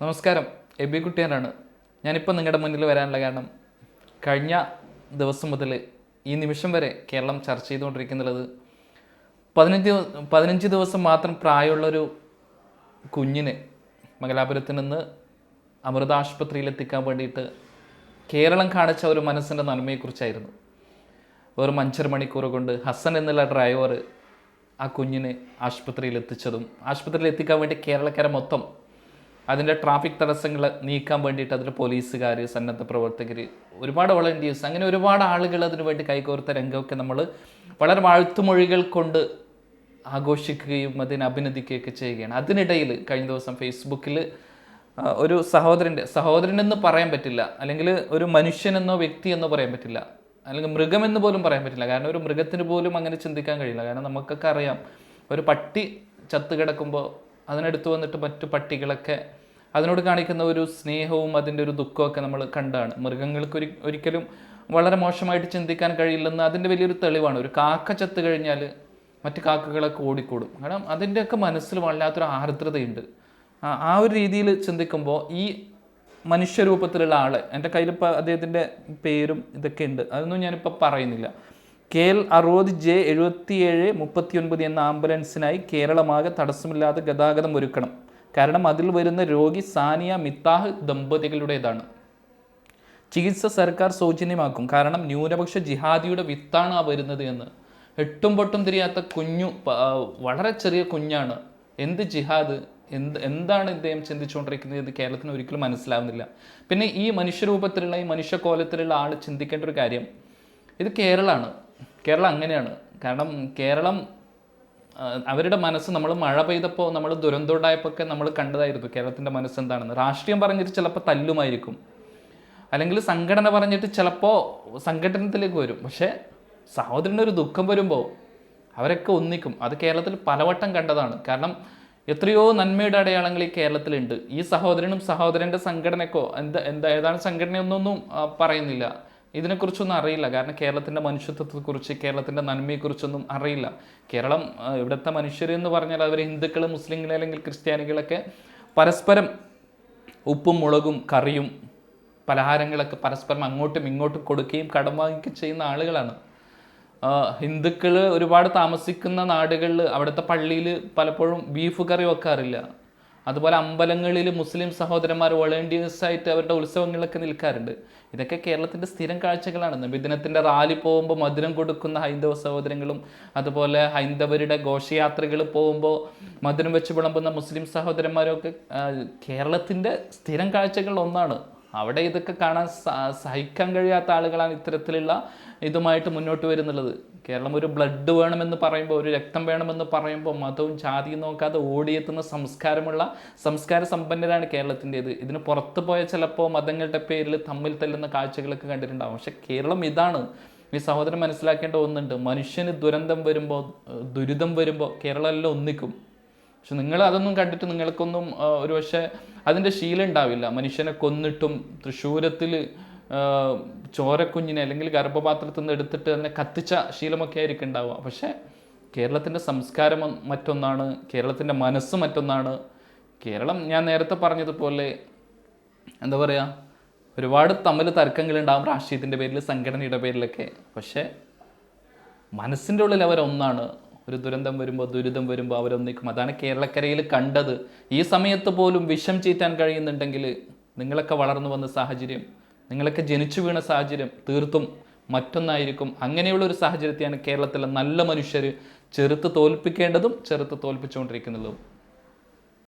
നമസ്കാരം. എബി കുട്ടിയാനാണ്. ഞാനിപ്പോൾ നിങ്ങളുടെ മുന്നിൽ വരാനുള്ള കാരണം കഴിഞ്ഞ ദിവസം മുതൽ ഈ നിമിഷം വരെ കേരളം ചർച്ച ചെയ്തുകൊണ്ടിരിക്കുന്നത് പതിനഞ്ച് പതിനഞ്ച് ദിവസം മാത്രം പ്രായമുള്ളൊരു കുഞ്ഞിനെ മംഗലാപുരത്ത് നിന്ന് അമൃത ആശുപത്രിയിൽ എത്തിക്കാൻ വേണ്ടിയിട്ട് കേരളം കാണിച്ച ഒരു മനസ്സിന്റെ നന്മയെക്കുറിച്ചായിരുന്നു. വെറും അഞ്ചര മണിക്കൂർ കൊണ്ട് ഹസൻ എന്നുള്ള ഡ്രൈവർ ആ കുഞ്ഞിനെ ആശുപത്രിയിൽ എത്തിച്ചതും ആശുപത്രിയിൽ എത്തിക്കാൻ വേണ്ടി കേരളക്കാരെ മൊത്തം അതിന്റെ ട്രാഫിക് തടസ്സങ്ങൾ നീക്കാൻ വേണ്ടിയിട്ട് അതിൽ പോലീസുകാർ സന്നദ്ധ പ്രവർത്തകർ ഒരുപാട് വളണ്ടിയേഴ്സ് അങ്ങനെ ഒരുപാട് ആളുകൾ അതിനു വേണ്ടി കൈകോർത്ത രംഗമൊക്കെ നമ്മൾ വളരെ വാഴ്ത്തുമൊഴികൾ കൊണ്ട് ആഘോഷിക്കുകയും അതിനെ അഭിനന്ദിക്കുകയൊക്കെ ചെയ്യുകയാണ്. അതിനിടയിൽ കഴിഞ്ഞ ദിവസം ഫേസ്ബുക്കിൽ ഒരു സഹോദരന്റെ സഹോദരൻ എന്ന് പറയാൻ പറ്റില്ല അല്ലെങ്കിൽ ഒരു മനുഷ്യനെന്നോ വ്യക്തി എന്നോ പറയാൻ പറ്റില്ല അല്ലെങ്കിൽ മൃഗമെന്ന് പോലും പറയാൻ പറ്റില്ല. കാരണം ഒരു മൃഗത്തിന് പോലും അങ്ങനെ ചിന്തിക്കാൻ കഴിയില്ല. കാരണം നമുക്കൊക്കെ അറിയാം ഒരു പട്ടി ചത്ത് കിടക്കുമ്പോൾ അതിനടുത്ത് വന്നിട്ട് മറ്റു പട്ടികളൊക്കെ അതിനോട് കാണിക്കുന്ന ഒരു സ്നേഹവും അതിന്റെ ഒരു ദുഃഖമൊക്കെ നമ്മൾ കണ്ടാണ്. മൃഗങ്ങൾക്ക് ഒരി ഒരിക്കലും വളരെ മോശമായിട്ട് ചിന്തിക്കാൻ കഴിയില്ലെന്ന് അതിന്റെ വലിയൊരു തെളിവാണ്. ഒരു കാക്ക ചത്ത് കഴിഞ്ഞാൽ മറ്റ് കാക്കകളൊക്കെ ഓടിക്കൂടും. കാരണം അതിന്റെയൊക്കെ മനസ്സിൽ വല്ലാത്തൊരു ആർദ്രതയുണ്ട്. ആ ഒരു രീതിയിൽ ചിന്തിക്കുമ്പോൾ ഈ മനുഷ്യരൂപത്തിലുള്ള ആളെ എന്റെ കയ്യിലിപ്പോൾ അദ്ദേഹത്തിന്റെ പേരും ഇതൊക്കെ ഉണ്ട്. അതൊന്നും ഞാനിപ്പോൾ പറയുന്നില്ല. കെ എൽ അറുപത് ജെ എഴുപത്തിയേഴ് മുപ്പത്തിയൊൻപത് എന്ന ആംബുലൻസിനായി കേരളമാകെ തടസ്സമില്ലാതെ ഗതാഗതം ഒരുക്കണം. കാരണം അതിൽ വരുന്ന രോഗി സാനിയ മിത്താഹ് ദമ്പതികളുടേതാണ്. ചികിത്സ സർക്കാർ സൗജന്യമാക്കും. കാരണം ന്യൂനപക്ഷ ജിഹാദിയുടെ വിത്താണ് ആ വരുന്നത് എന്ന്. എട്ടും പൊട്ടും തിരിയാത്ത കുഞ്ഞു വളരെ ചെറിയ കുഞ്ഞാണ്. എന്ത് ജിഹാദ്? എന്ത് എന്താണ് ഇദ്ദേഹം ചിന്തിച്ചുകൊണ്ടിരിക്കുന്നത് എന്ന് കേരളത്തിന് ഒരിക്കലും മനസ്സിലാവുന്നില്ല. പിന്നെ ഈ മനുഷ്യരൂപത്തിലുള്ള ഈ മനുഷ്യകോലത്തിലുള്ള ആൾ ചിന്തിക്കേണ്ട ഒരു കാര്യം. ഇത് കേരളമാണ് കേരളം അങ്ങനെയാണ്. കാരണം കേരളം അവരുടെ മനസ്സ് നമ്മൾ മഴ പെയ്തപ്പോൾ നമ്മൾ ദുരന്തമുണ്ടായപ്പോൾ ഒക്കെ നമ്മൾ കണ്ടതായിരുന്നു കേരളത്തിന്റെ മനസ്സ് എന്താണെന്ന് രാഷ്ട്രീയം പറഞ്ഞിട്ട് ചിലപ്പോൾ തല്ലുമായിരിക്കും. അല്ലെങ്കിൽ സംഘടന പറഞ്ഞിട്ട് ചിലപ്പോൾ സംഘടനത്തിലേക്ക് വരും. പക്ഷേ സഹോദരന് ഒരു ദുഃഖം വരുമ്പോൾ അവരൊക്കെ ഒന്നിക്കും. അത് കേരളത്തിൽ പലവട്ടം കണ്ടതാണ്. കാരണം എത്രയോ നന്മയുടെ അടയാളങ്ങൾ ഈ കേരളത്തിലുണ്ട്. ഈ സഹോദരനും സഹോദരന്റെ സംഘടനക്കോ എന്താ എന്താ ഏതാണ് സംഘടനയൊന്നൊന്നും പറയുന്നില്ല. ഇതിനെക്കുറിച്ചൊന്നും അറിയില്ല. കാരണം കേരളത്തിന്റെ മനുഷ്യത്വത്തെക്കുറിച്ച് കേരളത്തിന്റെ നന്മയെക്കുറിച്ചൊന്നും അറിയില്ല. കേരളം ഇവിടുത്തെ മനുഷ്യർ എന്ന് പറഞ്ഞാൽ അവർ ഹിന്ദുക്കൾ മുസ്ലിങ്ങൾ അല്ലെങ്കിൽ ക്രിസ്ത്യാനികളൊക്കെ പരസ്പരം ഉപ്പും മുളകും കറിയും പലഹാരങ്ങളൊക്കെ പരസ്പരം അങ്ങോട്ടും ഇങ്ങോട്ടും കൊടുക്കുകയും കടം വാങ്ങിക്കുകയും ചെയ്യുന്ന ആളുകളാണ്. ഹിന്ദുക്കൾ ഒരുപാട് താമസിക്കുന്ന നാടുകളിൽ അവിടുത്തെ പള്ളിയിൽ പലപ്പോഴും ബീഫ് കറി വെക്കാറില്ല. അതുപോലെ അമ്പലങ്ങളിൽ മുസ്ലിം സഹോദരന്മാർ വോളണ്ടിയേഴ്സ് ആയിട്ട് അവരുടെ ഉത്സവങ്ങളിലൊക്കെ നിൽക്കാറുണ്ട്. ഇതൊക്കെ കേരളത്തിന്റെ സ്ഥിരം കാഴ്ചകളാണ്. നബിദിനത്തിന്റെ റാലി പോകുമ്പോൾ മധുരം കൊടുക്കുന്ന ഹൈന്ദവ സഹോദരങ്ങളും അതുപോലെ ഹൈന്ദവരുടെ ഘോഷയാത്രകൾ പോകുമ്പോൾ മധുരം വെച്ച് വിളമ്പുന്ന മുസ്ലിം സഹോദരന്മാരും ഒക്കെ കേരളത്തിന്റെ സ്ഥിരം കാഴ്ചകളിൽ ഒന്നാണ്. അവിടെ ഇതൊക്കെ കാണാൻ സഹിക്കാൻ കഴിയാത്ത ആളുകളാണ് ഇത്തരത്തിലുള്ള ഇതുമായിട്ട് മുന്നോട്ട് വരുന്നുള്ളത്. കേരളം ഒരു ബ്ലഡ് വേണമെന്ന് പറയുമ്പോൾ ഒരു രക്തം വേണമെന്ന് പറയുമ്പോൾ മതവും ജാതിയും നോക്കാതെ ഓടിയെത്തുന്ന സംസ്കാരമുള്ള സംസ്കാര സമ്പന്നരാണ് കേരളത്തിന്റെത്. ഇതിന് പുറത്ത് പോയ ചിലപ്പോൾ മതങ്ങളുടെ പേരിൽ തമ്മിൽ തല്ലുന്ന കാഴ്ചകളൊക്കെ കണ്ടിട്ടുണ്ടാവും. പക്ഷെ കേരളം ഇതാണ്. ഈ സഹോദരൻ മനസ്സിലാക്കേണ്ട ഒന്നുണ്ട്. മനുഷ്യന് ദുരന്തം വരുമ്പോൾ ദുരിതം വരുമ്പോൾ കേരളം എല്ലാം ഒന്നിക്കും. പക്ഷെ നിങ്ങൾ അതൊന്നും കണ്ടിട്ട് നിങ്ങൾക്കൊന്നും ഒരു പക്ഷേ അതിന്റെ ശീലം ഉണ്ടാവില്ല. മനുഷ്യനെ കൊന്നിട്ടും തൃശ്ശൂരത്തിൽ ചോരക്കുഞ്ഞിനെ അല്ലെങ്കിൽ ഗർഭപാത്രത്തിൽ നിന്ന് എടുത്തിട്ട് അതിനെ കത്തിച്ച ശീലമൊക്കെ ആയിരിക്കും ഉണ്ടാവുക. പക്ഷേ കേരളത്തിന്റെ സംസ്കാരം മറ്റൊന്നാണ് കേരളത്തിന്റെ മനസ്സ് മറ്റൊന്നാണ്. കേരളം ഞാൻ നേരത്തെ പറഞ്ഞതുപോലെ എന്താ പറയുക ഒരുപാട് തമ്മിൽ തർക്കങ്ങളുണ്ടാവും രാഷ്ട്രീയത്തിന്റെ പേരിൽ സംഘടനയുടെ പേരിലൊക്കെ. പക്ഷേ മനസ്സിന്റെ ഉള്ളിൽ അവരൊന്നാണ്. ഒരു ദുരന്തം വരുമ്പോൾ ദുരിതം വരുമ്പോൾ അവരൊന്നിക്കും. അതാണ് കേരളക്കരയിൽ കണ്ടത്. ഈ സമയത്ത് പോലും വിഷം ചീറ്റാൻ കഴിയുന്നുണ്ടെങ്കിൽ നിങ്ങളൊക്കെ വളർന്നു വന്ന സാഹചര്യം നിങ്ങളൊക്കെ ജനിച്ചു വീണ സാഹചര്യം തീർത്തും മറ്റൊന്നായിരിക്കും. അങ്ങനെയുള്ള ഒരു സാഹചര്യത്തെയാണ് കേരളത്തിലെ നല്ല മനുഷ്യർ ചെറുത്ത് തോൽപ്പിക്കേണ്ടതും ചെറുത്ത് തോൽപ്പിച്ചുകൊണ്ടിരിക്കുന്നതും.